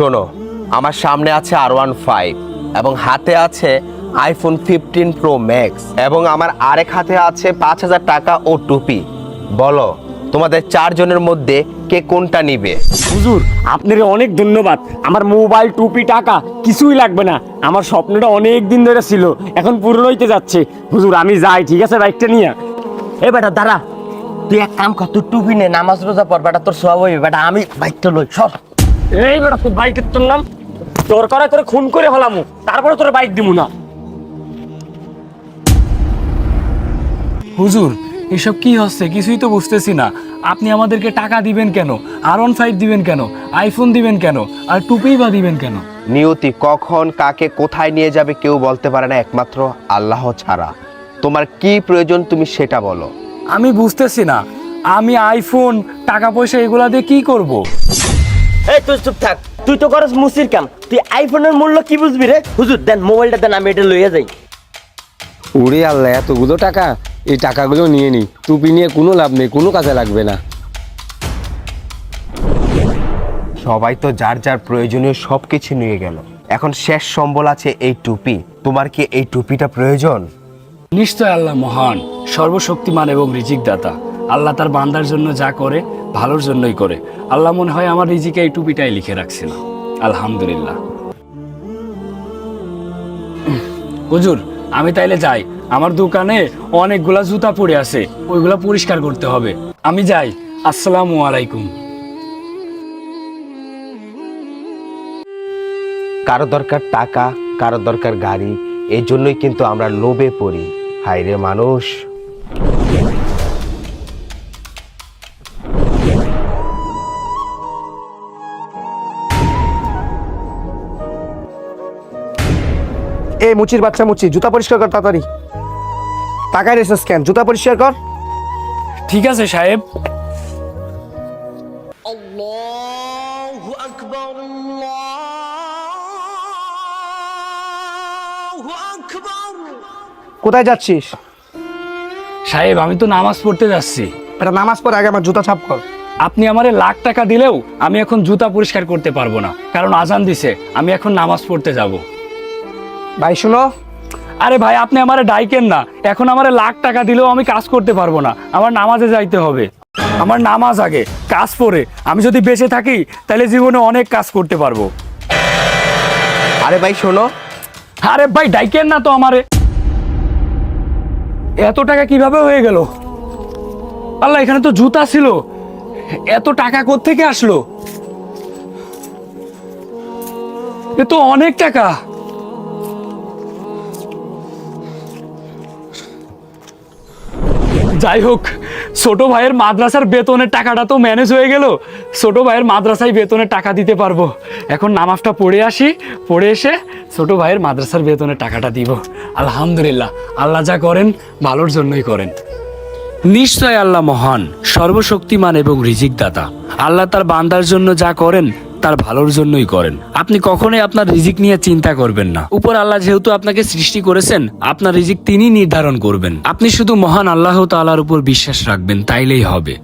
শোনো আমার সামনে আছে আর ওয়ান ফাইভ এবং হাতে আছে আইফোন ফিফটিন প্রো ম্যাক্স এবং আমার আরেক হাতে আছে পাঁচ হাজার টাকা ও টুপি। বলো তোমাদের চারজনের মধ্যে কে কোনটা নিবে? হুজুর আপনার অনেক ধন্যবাদ। আমার মোবাইল টুপি টাকা কিছুই লাগবে না। আমার স্বপ্নটা অনেক দিন ধরে ছিল এখন পূরণ হইতে যাচ্ছে। হুজুর আমি যাই ঠিক আছে? বাইকটা নিয়ে এ বেটা দাঁড়া। তুই এক কাম কর তুই টুপি নে নামাজ রোজা পর বেটা তোর সব হইবে। বেটা আমি বাইকটা লই সর। এই বেটা তোর বাইকের তোর নাম? তোর করা তোর খুন করে ফেলামু তারপরে তোর বাইক দিমু না। হুজুর এসব কি হচ্ছে? কিছুই তো বুঝতেছি না। আপনি আমাদেরকে টাকা দিবেন কেন? আর ওয়ান ফাইভ দিবেন কেন? আইফোন দিবেন কেন? আর টুপি বা দিবেন কেন? নিয়তি কখন কাকে কোথায় নিয়ে যাবে কেউ বলতে পারে না একমাত্র আল্লাহ ছাড়া। তোমার কি প্রয়োজন তুমি সেটা বলো। আমি বুঝতেছি না। আমি আইফোন টাকা পয়সা এগুলা দিয়ে কি করব। এই তুই চুপ থাক। তুই তো করস মুসির কাম। তুই আইফোনের মূল্য কি বুঝবি রে? হুজুর দেন মোবাইলটা দেন আমি এটা লইয়া যাই। ওরে আল্লাহ এতগুলো টাকা? এই টাকাগুলো নিয়ে নি। টুপি নিয়ে কোনো লাভ নেই কোনো কাজে লাগবে না। সবাই তো যার যার প্রয়োজনীয় সব কিছু নিয়ে গেল। এখন শেষ সম্বল আছে এই টুপি। তোমার কি এই টুপিটা প্রয়োজন? নিশ্চয় আল্লাহ মহান সর্বশক্তিমান এবং রিজিক দাতা আল্লাহ তার বান্দার জন্য যা করে, ভালোর জন্যই করে। আল্লাহ মনে হয় আমার রিজিকে এই টুপিটাই লিখে রাখছিল আলহামদুলিল্লাহ। হুজুর, আমি তাইলে যাই। আমার দোকানে অনেকগুলা জুতা পড়ে আছে, ওইগুলা পরিষ্কার করতে হবে। আমি যাই। আসসালামু আলাইকুম। কারও দরকার টাকা, কারও দরকার গাড়ি, এই জন্যই কিন্তু আমরা লোভে পড়ি। হায় রে মানুষ। এই মুচির বাচ্চা মুচি জুতা পরিষ্কার কর তাড়াতাড়ি। টাকায় রেসেস কেন? জুতা পরিষ্কার কর। ঠিক আছে সাহেব। কোথায় যাচ্ছিস? সাহেব আমি তো নামাজ পড়তে যাচ্ছি। এটা নামাজ পড়ে আগে আমার জুতা ছাপ কর। আপনি আমারে লাখ টাকা দিলেও আমি এখন জুতা পরিষ্কার করতে পারব না। কারণ আজান দিছে আমি এখন নামাজ পড়তে যাব। ভাই শুনো। আরে ভাই আপনি আমারে ডাইকেন না। এখন আমারে লাখ টাকা দিলেও আমি কাজ করতে পারব না। আমার নামাজে যাইতে হবে। আমার নামাজ আগে কাজ পরে। আমি যদি বেঁচে থাকি তাহলে জীবনে অনেক কাজ করতে পারব। আরে ভাই শোনো। আরে ভাই ডাইকেন না তো আমারে। এত টাকা কীভাবে হয়ে গেল? আল্লাহ এখানে তো জুতা ছিল। এত টাকা থেকে আসলো? এ তো অনেক টাকা। যাই হোক, ছোট ভাইয়ের মাদ্রাসার বেতনের টাকাটা তো ম্যানেজ হয়ে গেল। ছোট ভাইয়ের মাদ্রাসায় বেতনের টাকা দিতে পারব। এখন নামাজটা পড়ে আসি, পড়ে এসে ছোট ভাইয়ের মাদ্রাসার বেতনের টাকাটা দিব। আলহামদুলিল্লাহ, আল্লাহ যা করেন, ভালোর জন্যই করেন। নিশ্চয় আল্লাহ মহান, সর্বশক্তিমান এবং রিজিক দাতা আল্লাহ তার বান্দার জন্য যা করেন তার ভালোর জন্যই করেন। আপনি কখনোই আপনার রিজিক নিয়ে চিন্তা করবেন না। উপর আল্লাহ যেহেতু আপনাকে সৃষ্টি করেছেন, আপনার রিজিক তিনি নির্ধারণ করবেন। আপনি শুধু মহান আল্লাহ তাল্লাহার উপর বিশ্বাস রাখবেন, তাইলেই হবে।